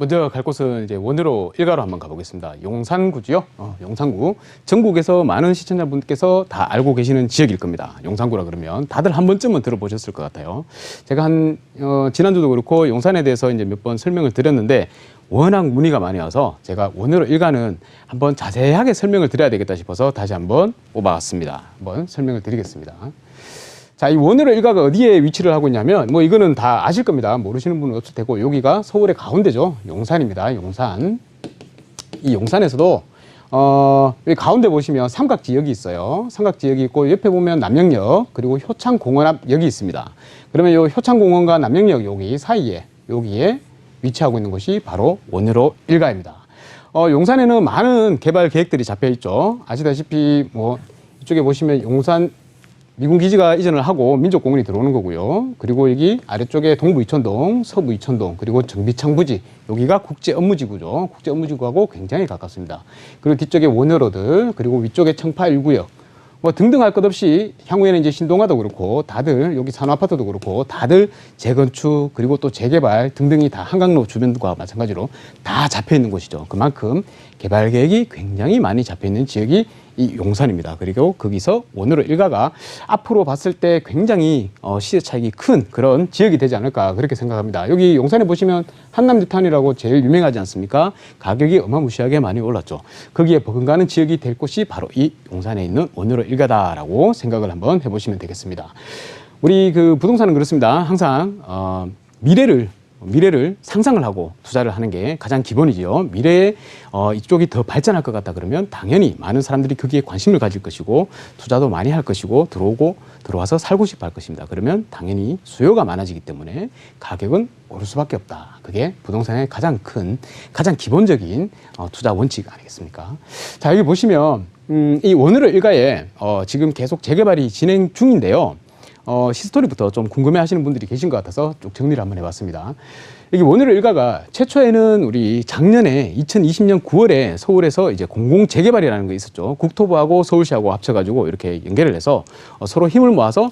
먼저 갈 곳은 이제 원으로 일가로 한번 가보겠습니다. 용산구지요. 어, 용산구. 전국에서 많은 시청자분께서 다 알고 계시는 지역일 겁니다. 용산구라 그러면 다들 한 번쯤은 들어보셨을 것 같아요. 제가 한 어, 지난주도 그렇고 용산에 대해서 이제 몇 번 설명을 드렸는데 워낙 문의가 많이 와서 제가 원으로 일가는 한번 자세하게 설명을 드려야 되겠다 싶어서 다시 한번 뽑아왔습니다. 한번 설명을 드리겠습니다. 자, 이 원으로 일가가 어디에 위치를 하고 있냐면, 뭐 이거는 다 아실 겁니다. 모르시는 분은 없을 테고, 여기가 서울의 가운데죠. 용산입니다. 용산. 이 용산에서도, 어, 여기 가운데 보시면 삼각 지역이 있어요. 삼각 지역이 있고, 옆에 보면 남영역, 그리고 효창공원 앞역이 있습니다. 그러면 요 효창공원과 남영역 여기 사이에, 여기에 위치하고 있는 곳이 바로 원으로 일가입니다. 어, 용산에는 많은 개발 계획들이 잡혀 있죠. 아시다시피 뭐 이쪽에 보시면 용산 미군 기지가 이전을 하고 민족공원이 들어오는 거고요. 그리고 여기 아래쪽에 동부 이천동, 서부 이천동, 그리고 정비창 부지 여기가 국제 업무지구죠. 국제 업무지구하고 굉장히 가깝습니다. 그리고 뒤쪽에 원효로드, 그리고 위쪽에 청파 1구역, 뭐 등등 할 것 없이 향후에는 이제 신동아도 그렇고 다들 여기 산업아파트도 그렇고 다들 재건축 그리고 또 재개발 등등이 다 한강로 주변과 마찬가지로 다 잡혀 있는 곳이죠. 그만큼 개발 계획이 굉장히 많이 잡혀 있는 지역이 이 용산입니다. 그리고 거기서 원으로 일가가 앞으로 봤을 때 굉장히 어, 시세 차익이 큰 그런 지역이 되지 않을까 그렇게 생각합니다. 여기 용산에 보시면 한남뉴탄이라고 제일 유명하지 않습니까? 가격이 어마무시하게 많이 올랐죠. 거기에 버금가는 지역이 될 곳이 바로 이 용산에 있는 원으로 일가다라고 생각을 한번 해보시면 되겠습니다. 우리 그 부동산은 그렇습니다. 항상 어, 미래를 미래를 상상을 하고 투자를 하는 게 가장 기본이지요. 미래에 어, 이쪽이 더 발전할 것 같다 그러면 당연히 많은 사람들이 거기에 관심을 가질 것이고 투자도 많이 할 것이고 들어오고 들어와서 살고 싶어 할 것입니다. 그러면 당연히 수요가 많아지기 때문에 가격은 오를 수밖에 없다. 그게 부동산의 가장 큰 가장 기본적인 어, 투자 원칙 아니겠습니까? 자 여기 보시면 음, 이 원으로 일가에 어, 지금 계속 재개발이 진행 중인데요. 어, 히스토리부터 좀 궁금해 하시는 분들이 계신 것 같아서 쭉 정리를 한번 해봤습니다. 여기 원으로 일가가 최초에는 우리 작년에 2020년 9월에 서울에서 이제 공공 재개발이라는 게 있었죠. 국토부하고 서울시하고 합쳐가지고 이렇게 연계를 해서 어, 서로 힘을 모아서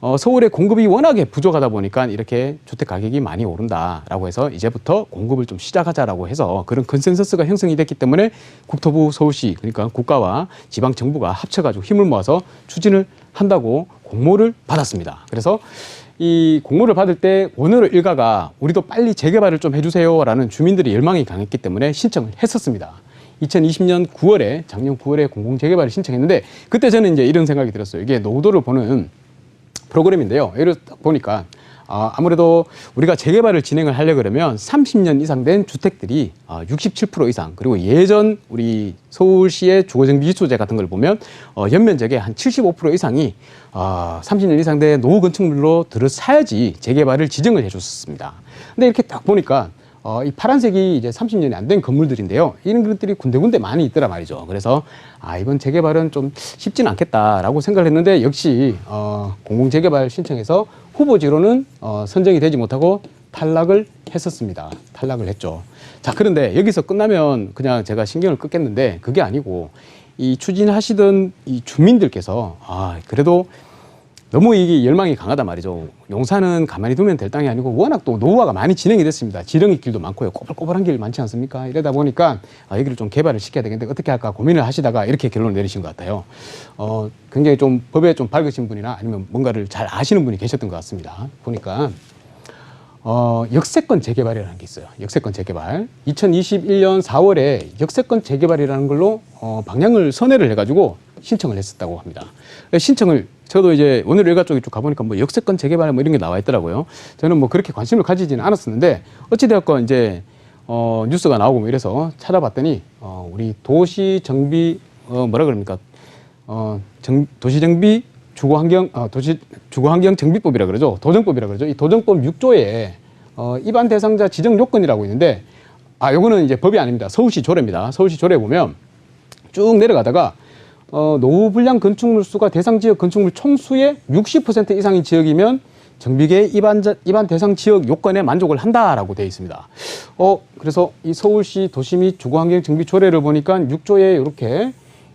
어, 서울의 공급이 워낙에 부족하다 보니까 이렇게 주택 가격이 많이 오른다라고 해서 이제부터 공급을 좀 시작하자라고 해서 그런 컨센서스가 형성이 됐기 때문에 국토부 서울시 그러니까 국가와 지방 정부가 합쳐가지고 힘을 모아서 추진을 한다고 공모를 받았습니다. 그래서 이 공모를 받을 때 원으로 일가가 우리도 빨리 재개발을 좀 해주세요라는 주민들의 열망이 강했기 때문에 신청을 했었습니다. 2020년 9월에 작년 9월에 공공 재개발을 신청했는데 그때 저는 이제 이런 생각이 들었어요. 이게 노후도를 보는 프로그램인데요. 예를 보니까 아, 아무래도 우리가 재개발을 진행을 하려 그러면 30년 이상 된 주택들이 아, 67% 이상 그리고 예전 우리 서울시의 주거정비 지수제 같은 걸 보면 어, 연면적의 한 75% 이상이 아, 30년 이상 된 노후 건축물로 들어사야지 재개발을 지정을 해줬었습니다. 근데 이렇게 딱 보니까 어, 이 파란색이 이제 30년이 안 된 건물들인데요. 이런 것들이 군데군데 많이 있더라 말이죠. 그래서 아, 이번 재개발은 좀 쉽지는 않겠다라고 생각을 했는데 역시 어, 공공 재개발 신청해서 후보지로는 어, 선정이 되지 못하고 탈락을 했었습니다. 탈락을 했죠. 자, 그런데 여기서 끝나면 그냥 제가 신경을 끄겠는데 그게 아니고 이 추진하시던 이 주민들께서 아, 그래도 너무 이게 열망이 강하단 말이죠. 용산은 가만히 두면 될 땅이 아니고 워낙 또 노후화가 많이 진행이 됐습니다. 지렁이 길도 많고요. 꼬불꼬불한 길 많지 않습니까? 이러다 보니까 아, 여기를 좀 개발을 시켜야 되겠는데 어떻게 할까 고민을 하시다가 이렇게 결론을 내리신 것 같아요. 어, 굉장히 좀 법에 좀 밝으신 분이나 아니면 뭔가를 잘 아시는 분이 계셨던 것 같습니다. 보니까 어, 역세권 재개발이라는 게 있어요. 역세권 재개발. 2021년 4월에 역세권 재개발이라는 걸로 어, 방향을 선회를 해가지고 신청을 했었다고 합니다. 신청을 저도 이제 오늘 일가 쪽에 쭉 가보니까 뭐 역세권 재개발 뭐 이런 게 나와 있더라고요. 저는 뭐 그렇게 관심을 가지지는 않았었는데 어찌되었건 이제 어, 뉴스가 나오고 뭐 이래서 찾아봤더니 어, 우리 도시 정비 어, 뭐라 그럽니까? 어, 정, 도시 정비 주거 환경 어, 도시 주거 환경 정비법이라 그러죠. 도정법이라 그러죠. 이 도정법 6조에 어, 입안 대상자 지정 요건이라고 있는데 아 요거는 이제 법이 아닙니다. 서울시 조례입니다. 서울시 조례 보면 쭉 내려가다가 어, 노후 불량 건축물 수가 대상 지역 건축물 총수의 60% 이상인 지역이면 정비계 입안, 입안 대상 지역 요건에 만족을 한다라고 되어 있습니다. 어, 그래서 이 서울시 도시 및 주거환경 정비 조례를 보니까 6조에 이렇게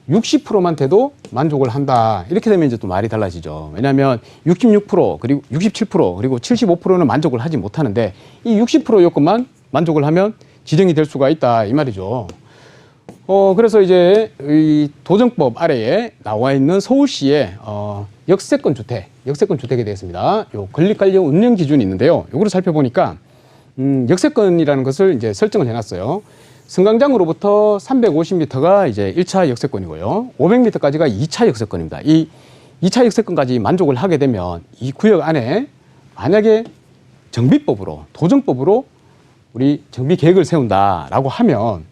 60%만 돼도 만족을 한다. 이렇게 되면 이제 또 말이 달라지죠. 왜냐하면 66% 그리고 67% 그리고 75%는 만족을 하지 못하는데 이 60% 요건만 만족을 하면 지정이 될 수가 있다 이 말이죠. 어 그래서 이제 이 도정법 아래에 나와 있는 서울시의 어 역세권 주택, 역세권 주택에 대해서입니다. 요 건립 관련 운영 기준이 있는데요. 요거를 살펴보니까 음 역세권이라는 것을 이제 설정을 해놨어요. 승강장으로부터 350m가 이제 1차 역세권이고요. 500m까지가 2차 역세권입니다. 이 2차 역세권까지 만족을 하게 되면 이 구역 안에 만약에 정비법으로 도정법으로 우리 정비 계획을 세운다라고 하면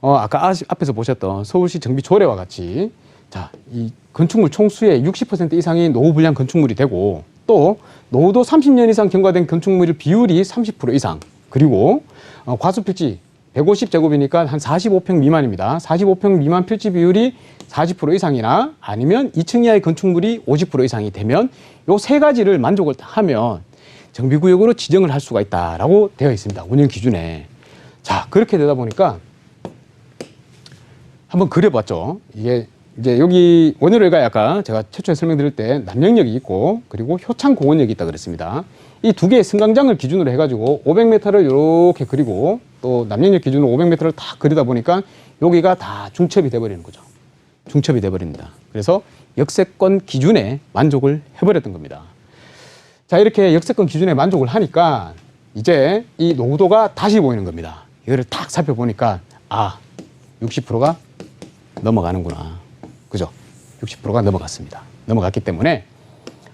어 아까 아- 앞에서 보셨던 서울시 정비 조례와 같이 자 이 건축물 총수의 60% 이상이 노후 불량 건축물이 되고 또 노후도 30년 이상 경과된 건축물 비율이 30% 이상 그리고 어, 과수 필지 150제곱이니까 한 45평 미만입니다. 45평 미만 필지 비율이 40% 이상이나 아니면 2층 이하의 건축물이 50% 이상이 되면 요 세 가지를 만족을 하면 정비구역으로 지정을 할 수가 있다라고 되어 있습니다. 운영 기준에. 자, 그렇게 되다 보니까 한번 그려봤죠. 이게 이제 여기 원효래가 아까 제가 최초에 설명드릴 때 남영역이 있고 그리고 효창공원역이 있다 그랬습니다. 이 두 개의 승강장을 기준으로 해가지고 500m를 이렇게 그리고 또 남영역 기준으로 500m를 다 그리다 보니까 여기가 다 중첩이 돼버리는 거죠. 중첩이 돼버립니다. 그래서 역세권 기준에 만족을 해버렸던 겁니다. 자 이렇게 역세권 기준에 만족을 하니까 이제 이 노후도가 다시 보이는 겁니다. 이거를 딱 살펴보니까 아 60%가 넘어가는구나. 그죠? 60%가 넘어갔습니다. 넘어갔기 때문에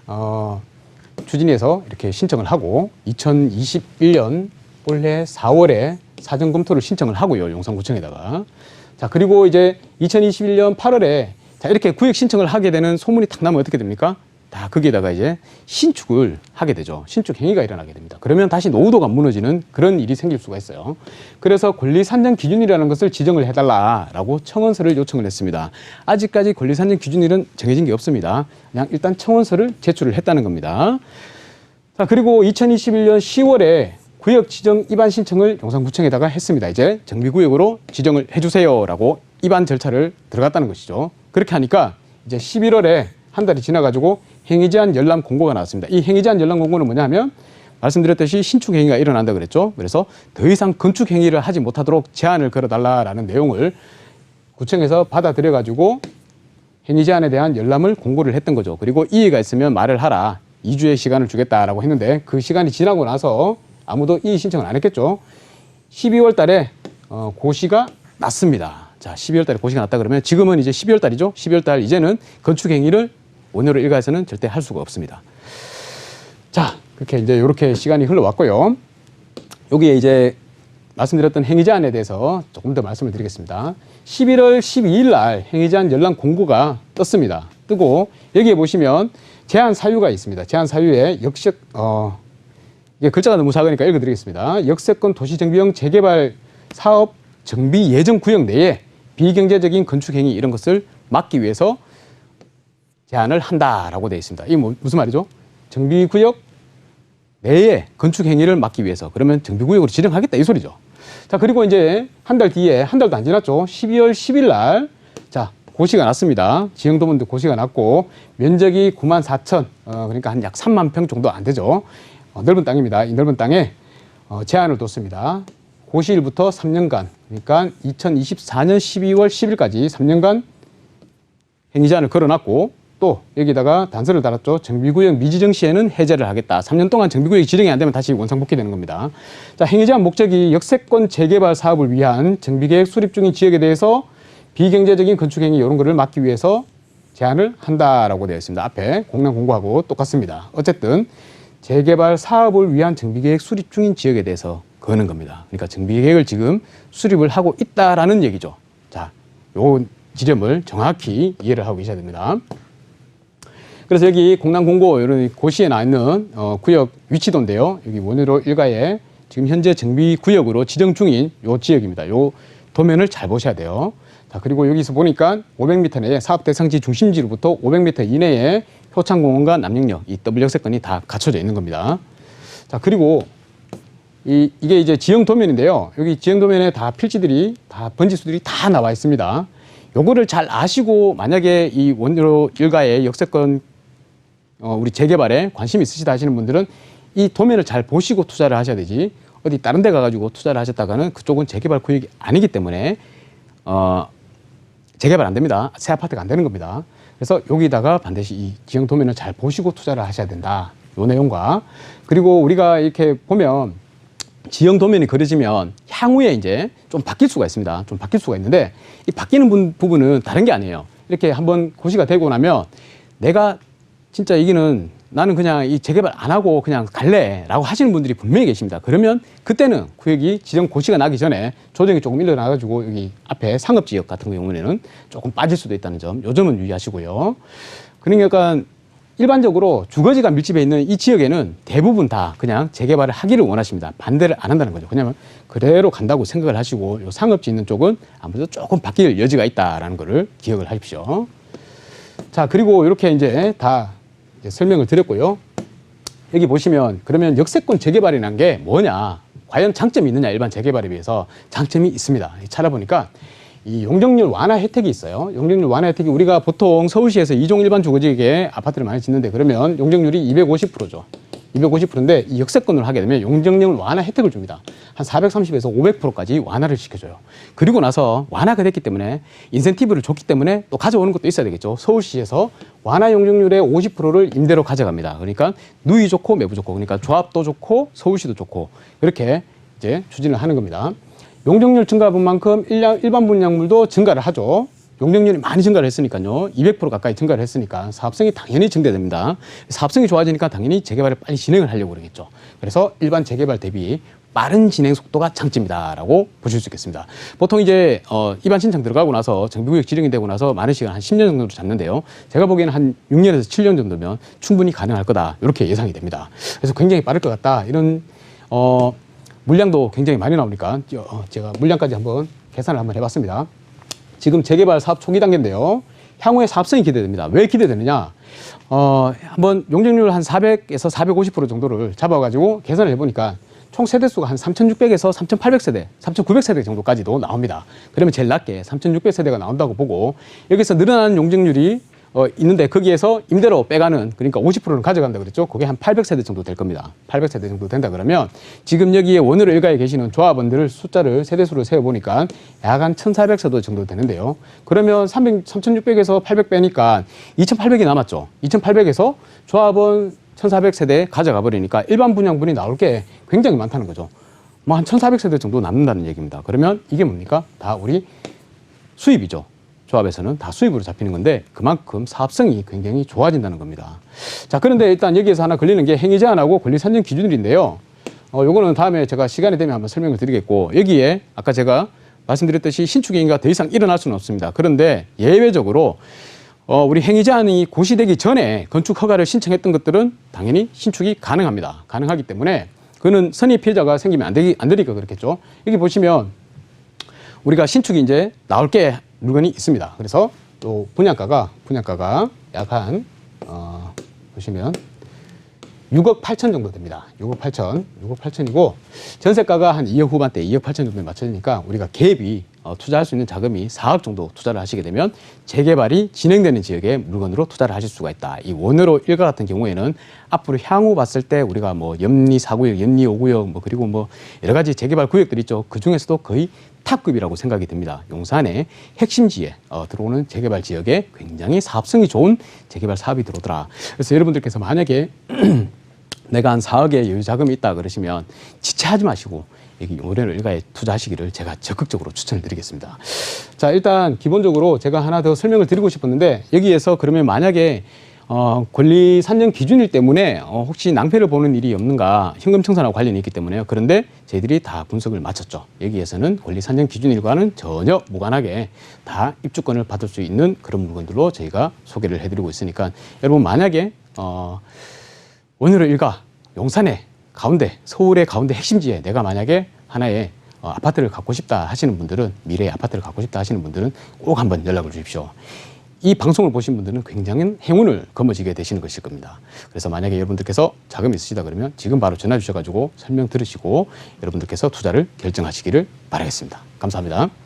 어, 추진위에서 이렇게 신청을 하고 2021년 올해 4월에 사전 검토를 신청을 하고요. 용산구청에다가. 자, 그리고 이제 2021년 8월에 자, 이렇게 구역 신청을 하게 되는 소문이 탁 나면 어떻게 됩니까? 다 거기에다가 이제 신축을 하게 되죠. 신축 행위가 일어나게 됩니다. 그러면 다시 노후도가 무너지는 그런 일이 생길 수가 있어요. 그래서 권리 산정 기준이라는 것을 지정을 해달라라고 청원서를 요청을 했습니다. 아직까지 권리 산정 기준일은 정해진 게 없습니다. 그냥 일단 청원서를 제출을 했다는 겁니다. 자, 그리고 2021년 10월에 구역 지정 입안 신청을 용산구청에다가 했습니다. 이제 정비구역으로 지정을 해주세요라고 입안 절차를 들어갔다는 것이죠. 그렇게 하니까 이제 11월에 한 달이 지나가지고 행위 제한 열람 공고가 나왔습니다. 이 행위 제한 열람 공고는 뭐냐면 말씀드렸듯이 신축 행위가 일어난다 그랬죠. 그래서 더 이상 건축 행위를 하지 못하도록 제한을 걸어달라라는 내용을 구청에서 받아들여 가지고 행위 제한에 대한 열람을 공고를 했던 거죠. 그리고 이의가 있으면 말을 하라. 2주의 시간을 주겠다라고 했는데 그 시간이 지나고 나서 아무도 이의 신청을 안 했겠죠. 12월 달에 어, 고시가 났습니다. 자, 12월 달에 고시가 났다 그러면 지금은 이제 12월 달이죠. 12월 달 이제는 건축 행위를 원효로 일가에서는 절대 할 수가 없습니다. 자, 그렇게 이제 이렇게 시간이 흘러왔고요. 여기에 이제 말씀드렸던 행위 제한에 대해서 조금 더 말씀을 드리겠습니다. 11월 12일 날 행위 제한 열람 공고가 떴습니다. 뜨고 여기에 보시면 제한 사유가 있습니다. 제한 사유에 역색 어 이게 글자가 너무 작으니까 읽어드리겠습니다. 역세권 도시정비형 재개발 사업 정비 예정 구역 내에 비경제적인 건축 행위 이런 것을 막기 위해서 제한을 한다라고 되어 있습니다. 이게 뭐, 무슨 말이죠? 정비구역 내에 건축 행위를 막기 위해서 그러면 정비구역으로 지정하겠다 이 소리죠. 자 그리고 이제 한 달 뒤에 한 달도 안 지났죠. 12월 10일 날 자 고시가 났습니다. 지형도문도 고시가 났고 면적이 9만 4천 어, 그러니까 한 약 3만 평 정도 안 되죠. 어, 넓은 땅입니다. 이 넓은 땅에 어, 제한을 뒀습니다. 고시일부터 3년간 그러니까 2024년 12월 10일까지 3년간 행위 제한을 걸어놨고 또 여기다가 단서를 달았죠. 정비구역 미지정 시에는 해제를 하겠다. 3년 동안 정비구역이 지정이 안 되면 다시 원상복귀되는 겁니다. 자, 행위 제한 목적이 역세권 재개발 사업을 위한 정비계획 수립 중인 지역에 대해서 비경제적인 건축 행위 이런 거를 막기 위해서 제한을 한다라고 되어 있습니다. 앞에 공란 공고하고 똑같습니다. 어쨌든 재개발 사업을 위한 정비계획 수립 중인 지역에 대해서 거는 겁니다. 그러니까 정비계획을 지금 수립을 하고 있다라는 얘기죠. 자, 요 지점을 정확히 이해를 하고 계셔야 됩니다. 그래서 여기 공란 공고 이런 고시에 나와 있는 어, 구역 위치도인데요. 여기 원효로 일가에 지금 현재 정비 구역으로 지정 중인 요 지역입니다. 요 도면을 잘 보셔야 돼요. 자, 그리고 여기서 보니까 500m 내에 사업 대상지 중심지로부터 500m 이내에 효창공원과 남영역 이 더블 역세권이 다 갖춰져 있는 겁니다. 자, 그리고 이, 이게 이제 지형 도면인데요. 여기 지형 도면에 다 필지들이 다 번지수들이 다 나와 있습니다. 요거를 잘 아시고 만약에 이 원효 일가의 역세권 어, 우리 재개발에 관심 있으시다 하시는 분들은 이 도면을 잘 보시고 투자를 하셔야 되지 어디 다른 데 가가지고 투자를 하셨다가는 그쪽은 재개발 구역이 아니기 때문에 어, 재개발 안 됩니다. 새 아파트가 안 되는 겁니다. 그래서 여기다가 반드시 이 지형 도면을 잘 보시고 투자를 하셔야 된다. 요 내용과 그리고 우리가 이렇게 보면 지형 도면이 그려지면 향후에 이제 좀 바뀔 수가 있습니다. 좀 바뀔 수가 있는데 이 바뀌는 분- 부분은 다른 게 아니에요. 이렇게 한번 고시가 되고 나면 내가 진짜 이기는 나는 그냥 이 재개발 안 하고 그냥 갈래라고 하시는 분들이 분명히 계십니다. 그러면 그때는 구역이 지정 고시가 나기 전에 조정이 조금 일어나가지고 여기 앞에 상업 지역 같은 경우에는 조금 빠질 수도 있다는 점, 요 점은 유의하시고요. 그러니까 일반적으로 주거지가 밀집해 있는 이 지역에는 대부분 다 그냥 재개발을 하기를 원하십니다. 반대를 안 한다는 거죠. 왜냐하면 그대로 간다고 생각을 하시고 요 상업지 있는 쪽은 아무래도 조금 바뀔 여지가 있다라는 거를 기억을 하십시오. 자, 그리고 이렇게 이제 다 설명을 드렸고요. 여기 보시면 그러면 역세권 재개발이라는 게 뭐냐? 과연 장점이 있느냐? 일반 재개발에 비해서 장점이 있습니다. 찾아보니까 이 용적률 완화 혜택이 있어요. 용적률 완화 혜택이 우리가 보통 서울시에서 이종 일반 주거지역에 아파트를 많이 짓는데 그러면 용적률이 250%죠. 250%인데 이 역세권을 하게 되면 용적률 완화 혜택을 줍니다. 한 430에서 500%까지 완화를 시켜줘요. 그리고 나서 완화가 됐기 때문에 인센티브를 줬기 때문에 또 가져오는 것도 있어야 되겠죠. 서울시에서 완화 용적률의 50%를 임대로 가져갑니다. 그러니까 누이 좋고 매부 좋고 그러니까 조합도 좋고 서울시도 좋고 이렇게 이제 추진을 하는 겁니다. 용적률 증가분 만큼 일반 분양물도 증가를 하죠. 용적률이 많이 증가를 했으니까요. 200% 가까이 증가를 했으니까 사업성이 당연히 증대됩니다. 사업성이 좋아지니까 당연히 재개발을 빨리 진행을 하려고 그러겠죠. 그래서 일반 재개발 대비 빠른 진행 속도가 장점이다라고 보실 수 있겠습니다. 보통 이제 어, 입안 신청 들어가고 나서 정비구역 지정이 되고 나서 많은 시간 한 10년 정도 잡는데요. 제가 보기에는 한 6년에서 7년 정도면 충분히 가능할 거다 이렇게 예상이 됩니다. 그래서 굉장히 빠를 것 같다 이런 어, 물량도 굉장히 많이 나오니까 어, 제가 물량까지 한번 계산을 한번 해봤습니다. 지금 재개발 사업 초기 단계인데요. 향후에 사업성이 기대됩니다. 왜 기대되느냐? 어, 한번 용적률 한 400에서 450% 정도를 잡아가지고 계산을 해보니까 총 세대수가 한 3,600에서 3,800세대, 3,900세대 정도까지도 나옵니다. 그러면 제일 낮게 3,600세대가 나온다고 보고 여기서 늘어나는 용적률이 어, 있는데 거기에서 임대로 빼가는 그러니까 50%는 가져간다 그랬죠. 그게 한 800세대 정도 될 겁니다. 800세대 정도 된다 그러면 지금 여기에 원으로 일가에 계시는 조합원들을 숫자를 세대수를 세어 보니까 약 한 1,400세대 정도 되는데요. 그러면 300, 3,600에서 800 빼니까 2,800이 남았죠. 2,800에서 조합원 1,400세대 가져가 버리니까 일반 분양분이 나올 게 굉장히 많다는 거죠. 뭐 한 1,400세대 정도 남는다는 얘기입니다. 그러면 이게 뭡니까? 다 우리 수입이죠. 조합에서는 다 수입으로 잡히는 건데 그만큼 사업성이 굉장히 좋아진다는 겁니다. 자, 그런데 일단 여기에서 하나 걸리는 게 행위 제한하고 권리 산정 기준일인데요. 어, 요거는 다음에 제가 시간이 되면 한번 설명을 드리겠고 여기에 아까 제가 말씀드렸듯이 신축 행위가 더 이상 일어날 수는 없습니다. 그런데 예외적으로 어, 우리 행위 제한이 고시되기 전에 건축 허가를 신청했던 것들은 당연히 신축이 가능합니다. 가능하기 때문에 그는 선의 피해자가 생기면 안 되기 안 되니까 그렇겠죠. 여기 보시면 우리가 신축이 이제 나올 게 물건이 있습니다. 그래서 또 분양가가 분양가가 약한 어, 보시면 6억 8천 정도 됩니다. 6억 8천, 6억 8천이고 전세가가 한 2억 후반대, 2억 8천 정도에 맞춰지니까 우리가 갭이 어, 투자할 수 있는 자금이 4억 정도 투자를 하시게 되면 재개발이 진행되는 지역에 물건으로 투자를 하실 수가 있다. 이 원으로 일가 같은 경우에는 앞으로 향후 봤을 때 우리가 뭐 염리 4구역, 염리 5구역 뭐 그리고 뭐 여러 가지 재개발 구역들 있죠. 그 중에서도 거의 탑급이라고 생각이 됩니다. 용산의 핵심지에 어, 들어오는 재개발 지역에 굉장히 사업성이 좋은 재개발 사업이 들어오더라. 그래서 여러분들께서 만약에 내가 한 4억의 여유 자금이 있다 그러시면 지체하지 마시고 올해는 일가에 투자하시기를 제가 적극적으로 추천을 드리겠습니다. 자, 일단 기본적으로 제가 하나 더 설명을 드리고 싶었는데 여기에서 그러면 만약에 어, 권리 산정 기준일 때문에 어, 혹시 낭패를 보는 일이 없는가 현금 청산하고 관련이 있기 때문에요. 그런데 저희들이 다 분석을 마쳤죠. 여기에서는 권리 산정 기준일과는 전혀 무관하게 다 입주권을 받을 수 있는 그런 물건들로 저희가 소개를 해드리고 있으니까 여러분 만약에 어, 오늘은 일가 용산의 가운데 서울의 가운데 핵심지에 내가 만약에 하나의 어, 아파트를 갖고 싶다 하시는 분들은 미래의 아파트를 갖고 싶다 하시는 분들은 꼭 한번 연락을 주십시오. 이 방송을 보신 분들은 굉장히 행운을 거머쥐게 되시는 것일 겁니다. 그래서 만약에 여러분들께서 자금이 있으시다 그러면 지금 바로 전화 주셔가지고 설명 들으시고 여러분들께서 투자를 결정하시기를 바라겠습니다. 감사합니다.